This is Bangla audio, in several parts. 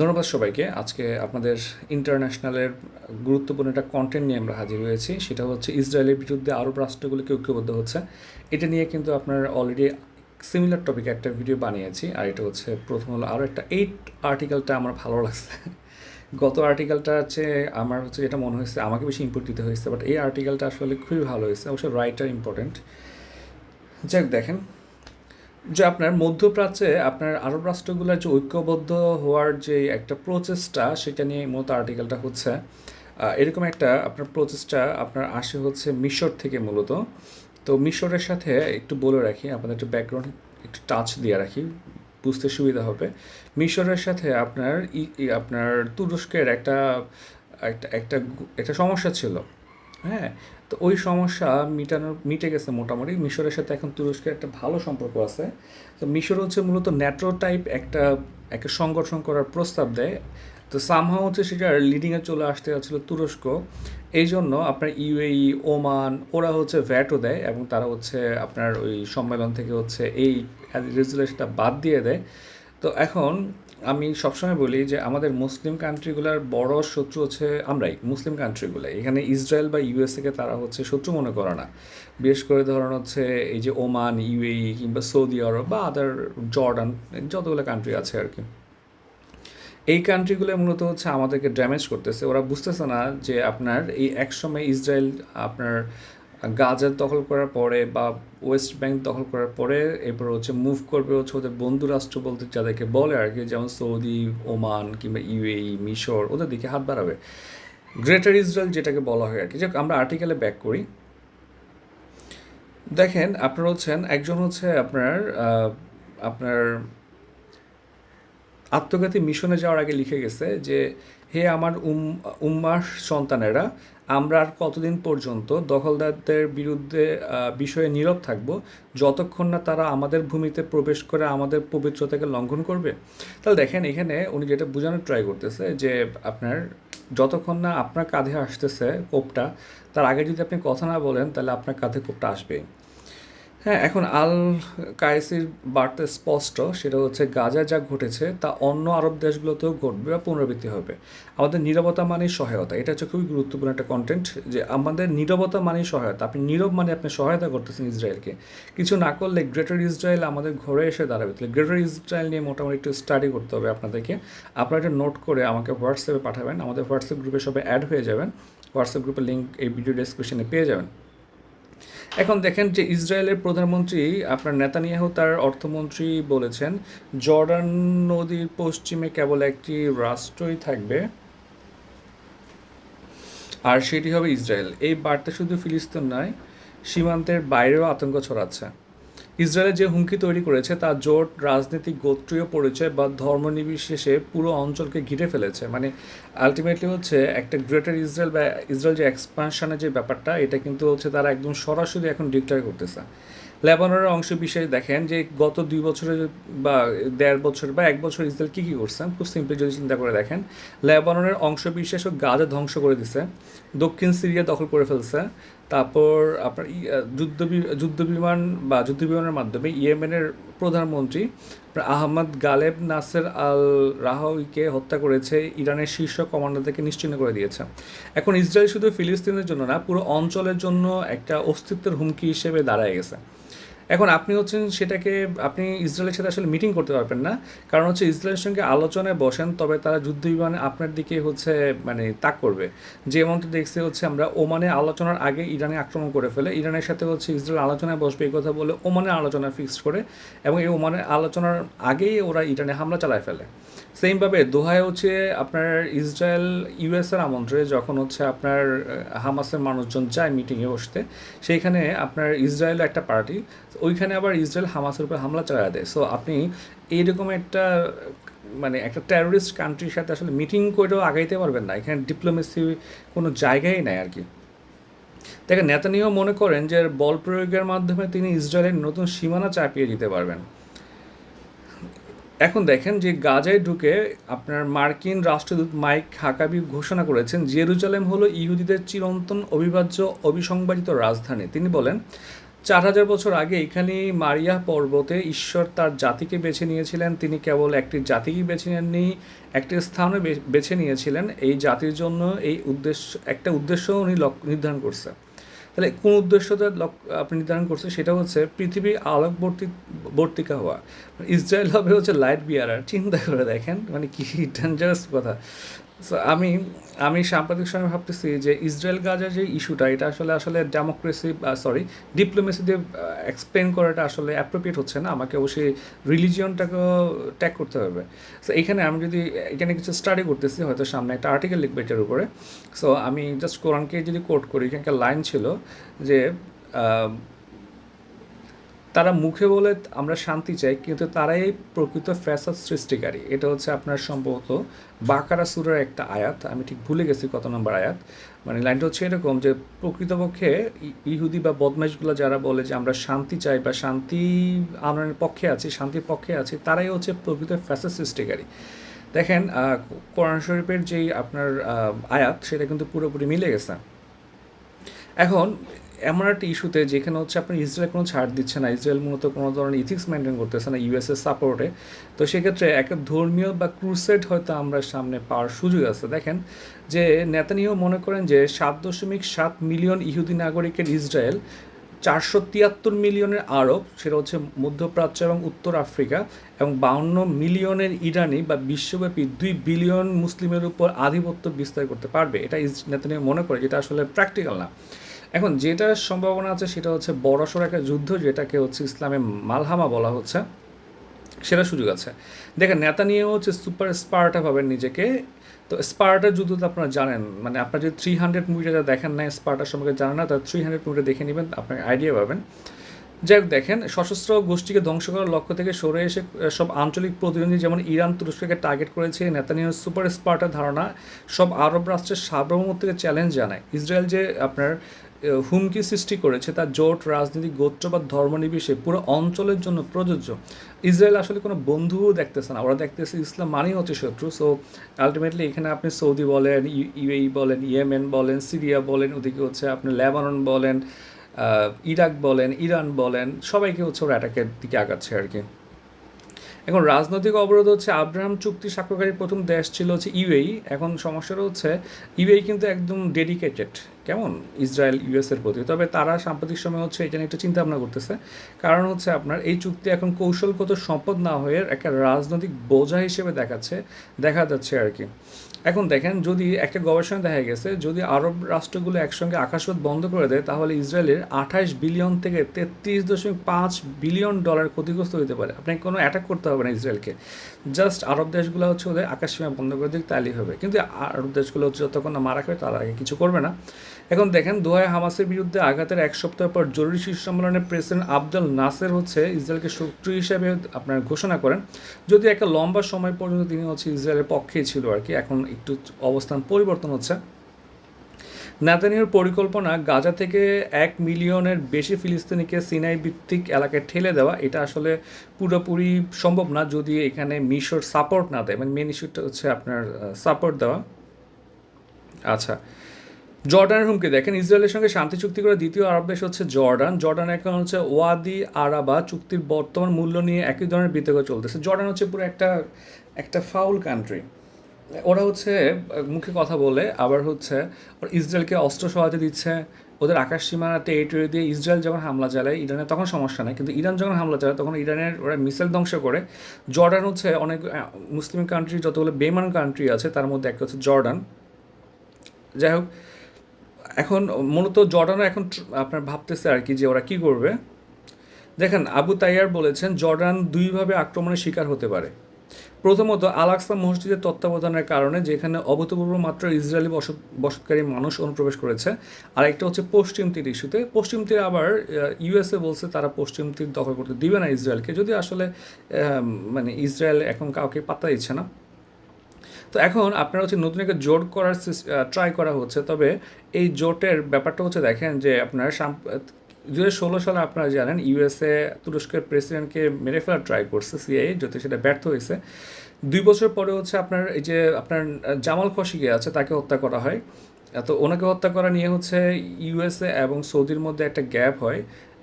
ধন্যবাদ সবাইকে। আজকে আপনাদের ইন্টারন্যাশনালের গুরুত্বপূর্ণ একটা কন্টেন্ট নিয়ে আমরা হাজির হয়েছি। সেটা হচ্ছে ইসরায়েলের বিরুদ্ধে আরব রাষ্ট্রগুলোকে ঐক্যবদ্ধ হচ্ছে। এটা নিয়ে কিন্তু আপনার অলরেডি সিমিলার টপিকে একটা ভিডিও বানিয়েছি। আর এটা হচ্ছে প্রথম হলো আরও একটা এইট আর্টিকেলটা আমার ভালো লাগছে। গত আর্টিকেলটা হচ্ছে আমার হচ্ছে যেটা মনে হয়েছে, আমাকে বেশি ইম্পোর্ট দিতে হয়েছে। বাট এই আর্টিকেলটা আসলে খুবই ভালো হয়েছে। অবশ্য রাইটার ইম্পর্টেন্ট যাক দেখেন। যে আপনার মধ্যপ্রাচ্যে আপনার আরব রাষ্ট্রগুলোর যে ঐক্যবদ্ধ হওয়ার যে একটা প্রচেষ্টা, সেটা নিয়ে মূলত আর্টিকেলটা হচ্ছে। এরকম একটা আপনার প্রচেষ্টা আপনার আসে হচ্ছে মিশর থেকে মূলত। তো মিশরের সাথে একটু বলে রাখি, আপনাদের একটু ব্যাকগ্রাউন্ড একটু টাচ দিয়ে রাখি, বুঝতে সুবিধা হবে। মিশরের সাথে আপনার আপনার তুরস্কের একটা একটা একটা একটা সমস্যা ছিল। হ্যাঁ তো ওই সমস্যা মিটানোর মিটে গেছে মোটামুটি। মিশরের সাথে এখন তুরস্কের একটা ভালো সম্পর্ক আছে। তো মিশর হচ্ছে মূলত ন্যাটো টাইপ একটা একটা সংগঠন করার প্রস্তাব দেয়। তো সামহা হচ্ছে সেটা লিডিংয়ে চলে আসতে যাচ্ছিল তুরস্ক। এই জন্য আপনার ইউএই, ওমান, ওরা হচ্ছে ভ্যাটও দেয় এবং তারা হচ্ছে আপনার ওই সম্মেলন থেকে হচ্ছে এই রেজুলেশনটা বাদ দিয়ে দেয়। তো এখন আমি সবসময় বলি যে আমাদের মুসলিম কান্ট্রিগুলোর বড় শত্রু হচ্ছে আমরাই, মুসলিম কান্ট্রিগুলো এখানে ইসরায়েল বা ইউএসএকে তারা হচ্ছে শত্রু মনে করে না। বিশেষ করে ধরুন হচ্ছে এই যে ওমান ইউএই কিংবা সৌদি আরব বা আদার জর্ডান, যতগুলো কান্ট্রি আছে আর কি। এই কান্ট্রিগুলো মূলত হচ্ছে আমাদেরকে ড্যামেজ করতেছে। ওরা বুঝতেছে না যে আপনার এই একসময় ইসরায়েল আপনার গাজা দখল করার পরে বা ওয়েস্ট ব্যাংক দখল করার পরে এরপর হচ্ছে মুভ করবে হচ্ছে ওদের বন্ধু রাষ্ট্র বলতে যাদেরকে বলে আর কি, যেমন সৌদি, ওমান কিংবা ইউএই, মিশর, ওদের দিকে হাত বাড়াবে। গ্রেটার ইসরায়েল যেটাকে বলা হয় আর কি। যাক, আমরা আর্টিকেলে ব্যাক করি। দেখেন, আপনার হচ্ছেন, একজন হচ্ছে আপনার আপনার আত্মঘাতী মিশনে যাওয়ার আগে লিখে গেছে যে, হে আমার উম, উম্মার সন্তানেরা, আমরা আর কতদিন পর্যন্ত দখলদারদের বিরুদ্ধে বিষয়ে নীরব থাকব যতক্ষণ না তারা আমাদের ভূমিতে প্রবেশ করে আমাদের পবিত্রতাকে লঙ্ঘন করবে? তাহলে দেখেন, এখানে উনি যেটা বোঝানোর ট্রাই করতেছে যে, আপনার যতক্ষণ না আপনার কাঁধে আসতেছে কোপটা, তার আগে যদি আপনি কথা না বলেন, তাহলে আপনার কাঁধে কোপটা আসবেই। হ্যাঁ এখন আল কায়েসির বার্তা স্পষ্ট, সেটা হচ্ছে গাজা যা ঘটেছে, তা অন্য আরব দেশগুলোতেও ঘটবে বা পুনরাবৃত্তি হবে। আমাদের নীরবতা মানেই সহায়তা, এটা হচ্ছে খুবই গুরুত্বপূর্ণ একটা কন্টেন্ট যে আমাদের নীরবতা মানেই সহায়তা, আপনি নীরব মানে আপনি সহায়তা করতেছেন ইসরায়েলকে। কিছু না করলে গ্রেটার ইসরায়েল আমাদের ঘরে এসে দাঁড়াবে। তাহলে গ্রেটার ইসরায়েল নিয়ে মোটামুটি একটু স্টাডি করতে হবে আপনাদেরকে। আপনারা এটা নোট করে আমাকে হোয়াটসঅ্যাপে পাঠাবেন, আমাদের হোয়াটসঅ্যাপ গ্রুপে সবাই অ্যাড হয়ে যাবেন। হোয়াটসঅ্যাপ গ্রুপের লিঙ্ক এই ভিডিও ডেসক্রিপশনে পেয়ে যাবেন। এখন দেখেন যে ইসরায়েলের প্রধানমন্ত্রী আপনার নেতানিয়াহু তার অর্থমন্ত্রী বলেছেন, জর্ডান নদীর পশ্চিমে কেবল একটি রাষ্ট্রই থাকবে আর সেটি হবে ইসরায়েল। এই বার্তা শুধু ফিলিস্তিন নয়, সীমান্তের বাইরেও আতঙ্ক ছড়াচ্ছে। ইসরায়েলের যে হুমকি তৈরি করেছে, তা জোট, রাজনৈতিক গোত্রীয় পরিচয় বা ধর্ম নির্বিশেষে পুরো অঞ্চলকে ঘিরে ফেলেছে। মানে আলটিমেটলি হচ্ছে একটা গ্রেটার ইসরায়েল বা ইসরায়েল যে এক্সপানশনের যে ব্যাপারটা, এটা কিন্তু হচ্ছে তারা একদম সরাসরি এখন ডিক্লেয়ার করতেছে। লেবাননের অংশ বিষয়ে দেখেন যে গত দুই বছরে বা দেড় বছর বা এক বছর ইসরায়েল কী কী করছেন খুব সিম্পলি যদি চিন্তা করে দেখেন, লেবাননের অংশ বিশেষ গাজা ধ্বংস করে দিছে, দক্ষিণ সিরিয়া দখল করে ফেলছে তারপর আপনার যুদ্ধ যুদ্ধ বিমান বা যুদ্ধ বিমানের মাধ্যমে ইয়েমেনের প্রধানমন্ত্রী আহমদ গালেব নাসের আল রাহাউইকে হত্যা করেছে, ইরানের শীর্ষ কমান্ডারদেরকে নিশ্চিন্ন করে দিয়েছে। এখন ইসরায়েল শুধু ফিলিস্তিনের জন্য না, পুরো অঞ্চলের জন্য একটা অস্তিত্বের হুমকি হিসেবে দাঁড়ায় গেছে। এখন আপনি হচ্ছেন সেটাকে, আপনি ইসরায়েলের সাথে আসলে মিটিং করতে পারবেন না। কারণ হচ্ছে ইসরায়েলের সঙ্গে আলোচনায় বসেন, তবে তারা যুদ্ধ বিমানে আপনার দিকে হচ্ছে মানে তাক করবে। যেমনটা দেখছি হচ্ছে আমরা ওমানে আলোচনার আগে ইরানে আক্রমণ করে ফেলে। ইরানের সাথে হচ্ছে ইসরায়েল আলোচনায় বসবে এই কথা বলে ওমানে আলোচনা ফিক্সড করে এবং এই ওমানের আলোচনার আগেই ওরা ইরানে হামলা চালায় ফেলে। সেমভাবে দোহায় হচ্ছে আপনার ইসরায়েল ইউএসের আমন্ত্রণে যখন হচ্ছে আপনার হামাসের মানুষজন যায় মিটিংয়ে বসতে, সেইখানে আপনার ইসরায়েল একটা পার্টি ওইখানে আবার ইসরায়েল হামাসের উপর হামলা চালায় দেয়। সো আপনি এইরকম একটা মানে একটা টেরোরিস্ট কান্ট্রির সাথে আসলে মিটিং করেও আগাইতে পারবেন না। এখানে ডিপ্লোমেসি কোনো জায়গাই নাই আর কি। দেখেন, নেতানিয়াহু মনে করেন যে, বল প্রয়োগের মাধ্যমে তিনি ইসরায়েলের নতুন সীমানা চাপিয়ে দিতে পারবেন। এখন দেখেন যে গাজায় ঢুকে আপনার মার্কিন রাষ্ট্রদূত মাইক হাকাবি ঘোষণা করেছেন, জেরুজালেম হলো ইহুদিদের চিরন্তন অবিভাজ্য অবিসংবাদিত রাজধানী। তিনি বলেন, চার হাজার বছর আগে এখানে মারিয়া পর্বতে ঈশ্বর তার জাতিকে বেছে নিয়েছিলেন। তিনি কেবল একটি জাতিকে বেছে নেননি, একটি স্থানে বে- বেছে নিয়েছিলেন। এই জাতির জন্য এই উদ্দেশ্য, একটা উদ্দেশ্য উনি নির্ধারণ করছে। তাহলে কোন উদ্দেশ্যটা আপনি নির্ধারণ করছে সেটা হচ্ছে পৃথিবীর আলোকবর্তী, বর্তিকা হওয়া। ইসরায়েল হবে হচ্ছে লাইট বিয়ারার চিন্তা করে দেখেন মানে কি ডেঞ্জারাস কথা। So, আমি আমি সাম্প্রতিক সময় ভাবতেছি যে ইসরায়েল গাজার যে ইস্যুটা এটা আসলে আসলে ডেমোক্রেসি সরি ডিপ্লোমেসি দিয়ে এক্সপ্লেন করাটা আসলে অ্যাপ্রোপ্রিয়েট হচ্ছে না। আমাকে অবশ্যই রিলিজিয়নটাকেও ট্যাগ করতে হবে। সো এখানে আমি যদি এখানে কিছু স্টাডি করতেছি হয়তো সামনে একটা আর্টিকেল লিখবে এটার উপরে। সো আমি জাস্ট কোরআনকে যদি কোট করি এখানকার লাইন ছিল যে তারা মুখে বলে আমরা শান্তি চাই, কিন্তু তারাই প্রকৃত ফ্যাসাদ সৃষ্টিকারী। এটা হচ্ছে আপনার সম্ভবত বাকারা সুরের একটা আয়াত, আমি ঠিক ভুলে গেছি কত নম্বর আয়াত। মানে লাইনটা হচ্ছে এরকম যে, প্রকৃতপক্ষে ইহুদি বা বদমাইশগুলো যারা বলে যে আমরা শান্তি চাই বা শান্তি আনয়নের পক্ষে আছি, শান্তির পক্ষে আছি, তারাই হচ্ছে প্রকৃত ফ্যাসাদ সৃষ্টিকারী। দেখেন কোরআন শরীফের যেই আপনার আয়াত, সেটা কিন্তু পুরোপুরি মিলে গেছে। এখন এমন একটা ইস্যুতে যেখানে হচ্ছে আপনার ইসরায়েল কোনো ছাড় দিচ্ছে না, ইসরায়েল মূলত কোনো ধরনের ইথিক্স মেনটেন করতেছে না ইউএসএ সাপোর্টে তো সেক্ষেত্রে একটা ধর্মীয় বা ক্রুসেড হয়তো আমরা সামনে পাওয়ার সুযোগ আছে। দেখেন যে নেতানিও মনে করেন যে সাত দশমিক সাত মিলিয়ন ইহুদি নাগরিকের ইসরায়েল, চারশো তিয়াত্তর মিলিয়নের আরব, সেটা হচ্ছে মধ্যপ্রাচ্য এবং উত্তর আফ্রিকা, এবং বাউন্ন মিলিয়নের ইরানি বা বিশ্বব্যাপী দুই বিলিয়ন মুসলিমের উপর আধিপত্য বিস্তার করতে পারবে। এটা নেতানিয়াহু মনে করে যেটা আসলে প্র্যাকটিক্যাল না। এখন যেটা সম্ভাবনা আছে সেটা হচ্ছে বড়সড় একটা যুদ্ধ যেটাকে হচ্ছে ইসলামে মালহামা বলা হচ্ছে, সেটা সুযোগ আছে। দেখেন নেতা নিয়েও হচ্ছে সুপার স্পার্টা পাবেন নিজেকে। তো স্পার্টার যুদ্ধ তো আপনারা জানেন মানে আপনার যদি থ্রি হান্ড্রেড মুভিটা দেখেন না স্পার্টার সম্পর্কে জানেন না তার থ্রি হান্ড্রেড মুভিটা দেখে নেবেন, আপনার আইডিয়া পাবেন। যাই হোক, দেখেন, সশস্ত্র গোষ্ঠীকে ধ্বংস করার লক্ষ্য থেকে সরে এসে সব আঞ্চলিক প্রতিদ্বন্দ্বী যেমন ইরান, তুরস্ককে টার্গেট করেছে, নেতানিয়াহ সুপার স্পার্টার ধারণা, সব আরব রাষ্ট্রের সার্বভৌমত্বকে চ্যালেঞ্জ জানায়। ইসরায়েল যে আপনার হুমকি সৃষ্টি করেছে, তার জোট, রাজনীতি, গোত্র বা ধর্ম নির্বিশেষে পুরো অঞ্চলের জন্য প্রযোজ্য। ইসরায়েল আসলে কোনো বন্ধুও দেখতেছে না। ওরা দেখতেছে ইসলাম মানেই হচ্ছে শত্রু। সো আলটিমেটলি এখানে আপনি সৌদি বলেন ইউএই বলেন, ইয়েমেন বলেন, সিরিয়া বলেন, ওদিকে হচ্ছে আপনি লেবানন বলেন ইরাক বলেন, ইরান বলেন, সবাইকে হচ্ছে ওরা অ্যাটাকের দিকে আগাচ্ছে আর কি। এখন রাজনৈতিক অবরোধ হচ্ছে আব্রাহাম চুক্তি স্বাক্ষরকারী প্রথম দেশ ছিল হচ্ছে ইউএই। এখন সমস্যাটা হচ্ছে ইউএই কিন্তু একদম ডেডিকেটেড কেমন? ইসরায়েল ইউএসের প্রতি। তবে তারা সাম্প্রতিক সময় হচ্ছে এটা নিয়ে একটা চিন্তা ভাবনা করতেছে। কারণ হচ্ছে আপনার এই চুক্তি এখন কৌশলগত সম্পদ না হয়ে একটা রাজনৈতিক বোঝা হিসেবে দেখাচ্ছে, দেখা যাচ্ছে আর কি। এখন দেখেন, যদি একটা গবেষণা দেখা গেছে, যদি আরব রাষ্ট্রগুলো একসঙ্গে আকাশপথ বন্ধ করে দেয়, তাহলে ইসরায়েলের আঠাশ বিলিয়ন থেকে তেত্রিশ দশমিক পাঁচ বিলিয়ন ডলার ক্ষতিগ্রস্ত হতে পারে। আপনাকে কোনো অ্যাটাক করতে হবে না ইসরায়েলকে। জাস্ট আরব দেশগুলো হচ্ছে ওদের আকাশসীমা বন্ধ করে দিক তাহলেই হবে। কিন্তু আরব দেশগুলো হচ্ছে যতক্ষণ না মারা খাবে, তার আগে কিছু করবে না। এখন দেখেন, দোহায় হামাসের বিরুদ্ধে আঘাতের এক সপ্তাহ পর জরুরি শীর্ষ সম্মেলনে প্রেসিডেন্ট আবদুল নাসের হচ্ছে ইসরায়েলকে শত্রু হিসেবে আপনার ঘোষণা করেন। যদি একটা লম্বা সময় পর্যন্ত তিনি হচ্ছে ইসরায়েলের পক্ষেই ছিল আর কি, এখন একটু অবস্থান পরিবর্তন হচ্ছে। নেতানিয়ার পরিকল্পনা গাজা থেকে এক মিলিয়নের বেশি ফিলিস্তিনিকে সিনাই ভিত্তিক এলাকায় ঠেলে দেওয়া, এটা আসলে পুরোপুরি সম্ভব না যদি এখানে মিশর সাপোর্ট না দেয়। মানে মেন ইস্যুটা হচ্ছে আপনার সাপোর্ট দেওয়া। আচ্ছা জর্ডানের হুমকি দেখেন, ইসরায়েলের সঙ্গে শান্তি চুক্তি করে দ্বিতীয় আরব দেশ হচ্ছে জর্ডান। জর্ডান এখন হচ্ছে ওয়াদি আরাবা, চুক্তির বর্তমান মূল্য নিয়ে একই ধরনের বিতর্ক চলতেছে। জর্ডান হচ্ছে পুরো একটা একটা ফাউল কান্ট্রি ওরা হচ্ছে, মুখে কথা বলে, আবার হচ্ছে ইসরায়েলকে অস্ত্র সহায়তা দিচ্ছে, ওদের আকাশ সীমানা টেরিটরি দিয়ে ইসরায়েল যখন হামলা চালায়, ইরানের তখন সমস্যা নেই, কিন্তু ইরান যখন হামলা চালায়, তখন ইরানের ওরা মিসাইল ধ্বংস করে। জর্ডান হচ্ছে অনেক মুসলিম কান্ট্রি যতগুলো বেমান কান্ট্রি আছে, তার মধ্যে একটা হচ্ছে জর্ডান। যাই হোক, এখন মূলত জর্ডানও এখন আপনার ভাবতেছে আর কি যে ওরা কি করবে। দেখেন, আবু তাইয়ার বলেছেন, জর্ডান দুইভাবে আক্রমণের শিকার হতে পারে। প্রথমত আলাক্সা মসজিদের তত্ত্বাবধানের কারণে যেখানে অভূতপূর্ব মাত্র ইসরায়েলি বসত, বসতকারী মানুষ অনুপ্রবেশ করেছে আর একটা হচ্ছে পশ্চিম তীর ইস্যুতে। পশ্চিম তীর আবার ইউএসএ বলছে তারা পশ্চিম তীর দখল করতে দিবে না ইসরায়েলকে। যদি আসলে মানে ইসরায়েল এখন কাউকে পাত্তা দিচ্ছে না। তো এখন আপনারা হচ্ছে নতুন একটা জোট করার ট্রাই করা হচ্ছে। তবে এই জোটের ব্যাপারটা হচ্ছে দেখেন যে আপনার দু হাজার ষোলো সালে আপনারা জানেন, ইউএসএ তুরস্কের প্রেসিডেন্টকে মেরে ফেলার ট্রাই করছে, সিআইএ যাতে সেটা ব্যর্থ হয়েছে। দুই বছর পরে হচ্ছে আপনার এই যে আপনার জামাল খসিকে আছে, তাকে হত্যা করা হয়। তো ওনাকে হত্যা করা নিয়ে হচ্ছে ইউএসএ এবং সৌদির মধ্যে একটা গ্যাপ হয়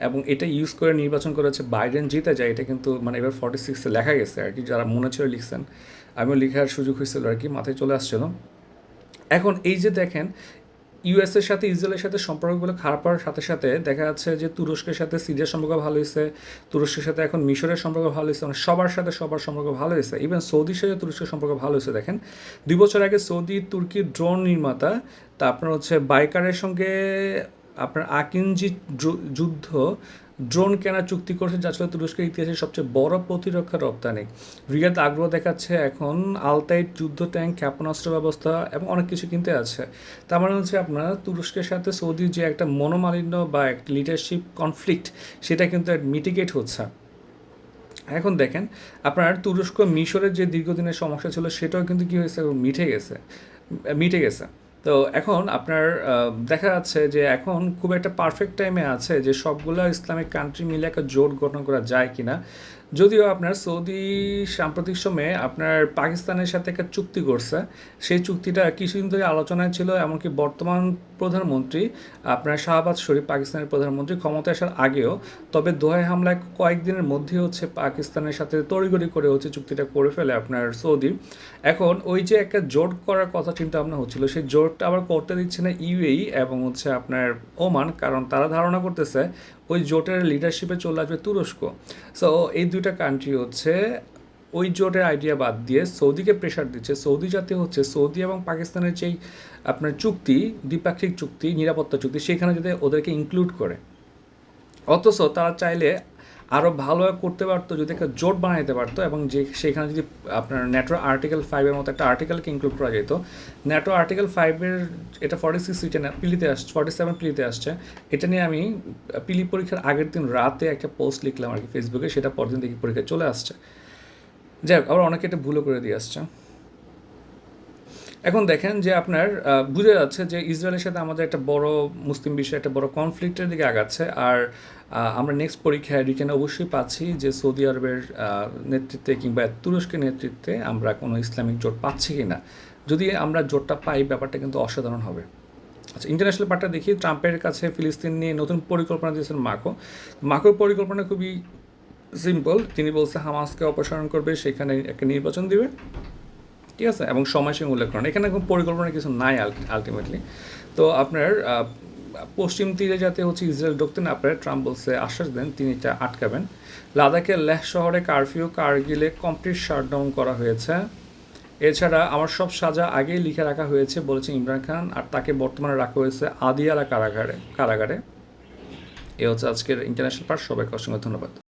এবং এটা ইউজ করে নির্বাচন করেছে বাইডেন জিতে যায়, এটা কিন্তু মানে এবার ফর্টি সিক্সে লেখা গেছে আর কি, যারা মনে ছিল লিখছেন। আমিও লেখার সুযোগ হয়েছিল আর কি, মাথায় চলে আসছিল। এখন এই যে দেখেন ইউএসের সাথে, ইসরায়েলের সাথে সম্পর্কগুলো খারাপ হওয়ার সাথে সাথে দেখা যাচ্ছে যে তুরস্কের সাথে সিরিয়ার সম্পর্ক ভালো হয়েছে, তুরস্কের সাথে এখন মিশরের সম্পর্ক ভালো হয়েছে মানে সবার সাথে সবার সম্পর্ক ভালো হয়েছে। ইভেন সৌদির সাথে তুরস্কের সম্পর্ক ভালো হয়েছে, দেখেন। দুই বছর আগে সৌদি তুর্কি ড্রোন নির্মাতা, তা আপনার হচ্ছে বাইকারের সঙ্গে আপনার আকিনজি যুদ্ধ ড্রোন কেনার চুক্তি করেছে যা ছিল তুরস্কের ইতিহাসের সবচেয়ে বড় প্রতিরক্ষা রপ্তানি। রিয়াদ আগ্রহ দেখাচ্ছে এখন আলতাইট যুদ্ধ ট্যাঙ্ক, ক্ষেপণাস্ত্র ব্যবস্থা এবং অনেক কিছু কিনতে আছে। তার মানে হচ্ছে আপনার তুরস্কের সাথে সৌদির যে একটা মনোমালিন্য বা একটা লিডারশিপ কনফ্লিক্ট সেটা কিন্তু মিটিগেট হচ্ছে। এখন দেখেন, আপনার তুরস্ক মিশরের যে দীর্ঘদিনের সমস্যা ছিল, সেটাও কিন্তু কী হয়েছে মিটে গেছে মিটে গেছে। তো এখন আপনার দেখা যাচ্ছে যে এখন খুব একটা পারফেক্ট টাইমে আছে যে সবগুলো ইসলামিক কান্ট্রি মিলে একটা জোট গঠন করা যায় কিনা। যদিও আপনার সৌদি সাম্প্রতিক সময়ে আপনার পাকিস্তানের সাথে একটা চুক্তি করছে, সেই চুক্তিটা কিছুদিন ধরে আলোচনায় ছিল, এমনকি বর্তমান প্রধানমন্ত্রী, আপনার শাহবাজ শরীফ পাকিস্তানের প্রধানমন্ত্রী ক্ষমতায় আসার আগেও, তবে দোহায় হামলায় কয়েকদিনের মধ্যে হচ্ছে পাকিস্তানের সাথে তড়িগড়ি করে হচ্ছে চুক্তিটা করে ফেলে আপনার সৌদি। এখন ওই যে একটা জোট করার কথা চিন্তা ভাবনা হচ্ছিল, সেই জোটটা আবার করতে দিচ্ছে না ইউএই এবং হচ্ছে আপনার ওমান, কারণ তারা ধারণা করতেছে ওই জোটের লিডারশিপে চলে আসবে তুরস্ক। সো এই দুইটা কান্ট্রি হচ্ছে, ওই জোটের আইডিয়া বাদ দিয়ে সৌদিকে প্রেশার দিচ্ছে। সৌদি যাতে হচ্ছে সৌদি এবং পাকিস্তানের যেই আপনার চুক্তি, দ্বিপাক্ষিক চুক্তি, নিরাপত্তা চুক্তি, সেখানে যাতে ওদেরকে ইনক্লুড করে। অথচ তারা চাইলে আরও ভালো করতে পারতো, যদি একটা জোট বানাইতে পারতো এবং যে, সেখানে যদি আপনার নেটো আর্টিকেল ফাইভের মতো একটা আর্টিকেলকে ইনক্লুড করা যেত। নেটো আর্টিকেল ফাইভের এটা ফর্টি সিক্স সিটে পিলিতে আসছে ফর্টি সেভেন পিলিতে আসছে। এটা নিয়ে আমি পিলি পরীক্ষার আগের দিন রাতে একটা পোস্ট লিখলাম আর কি ফেসবুকে সেটা পরদিন দেখি পরীক্ষা চলে আসছে। যাই হোক, আবার অনেকে এটা ভুলও করে দিয়ে আসছে। এখন দেখেন যে আপনার বোঝা যাচ্ছে যে ইসরায়েলের সাথে আমাদের একটা বড় মুসলিম বিষয়ে একটা বড় কনফ্লিক্টের দিকে আগাচ্ছে। আর আমরা নেক্সট পরীক্ষায় রিটেনে অবশ্যই পাচ্ছি যে সৌদি আরবের নেতৃত্বে কিংবা তুরস্কের নেতৃত্বে আমরা কোনো ইসলামিক জোট পাচ্ছি কি না যদি আমরা জোটটা পাই, ব্যাপারটা কিন্তু অসাধারণ হবে। আচ্ছা ইন্টারন্যাশনাল পার্টটা দেখি। ট্রাম্পের কাছে ফিলিস্তিন নিয়ে নতুন পরিকল্পনা দিয়েছেন মাকো। মাকোর পরিকল্পনা খুবই সিম্পল তিনি বলছে, হামাসকে অপসারণ করবে, সেখানে একটা নির্বাচন দিবে। ঠিক আছে? এবং সময়সীমা উল্লেখ করেন। এখানে কোনো পরিকল্পনা কিছু নাই আলটিমেটলি তো আপনার পশ্চিম তীরে যাতে হচ্ছে ইসরায়েল ঢুকতে না পারে, ট্রাম্প বলছে, আশ্বাস দেন, তিনি এটা আটকাবেন। লাদাখের লেহ শহরে কারফিউ কারগিলে কমপ্লিট শাটডাউন করা হয়েছে। এছাড়া আমার সব সাজা আগেই লিখে রাখা হয়েছে, বলেছে ইমরান খান, আর তাকে বর্তমানে রাখা হয়েছে আদিয়ালা কারাগারে কারাগারে। এ হচ্ছে আজকের ইন্টারন্যাশনাল পার্ট সবাইকে অসংখ্য ধন্যবাদ।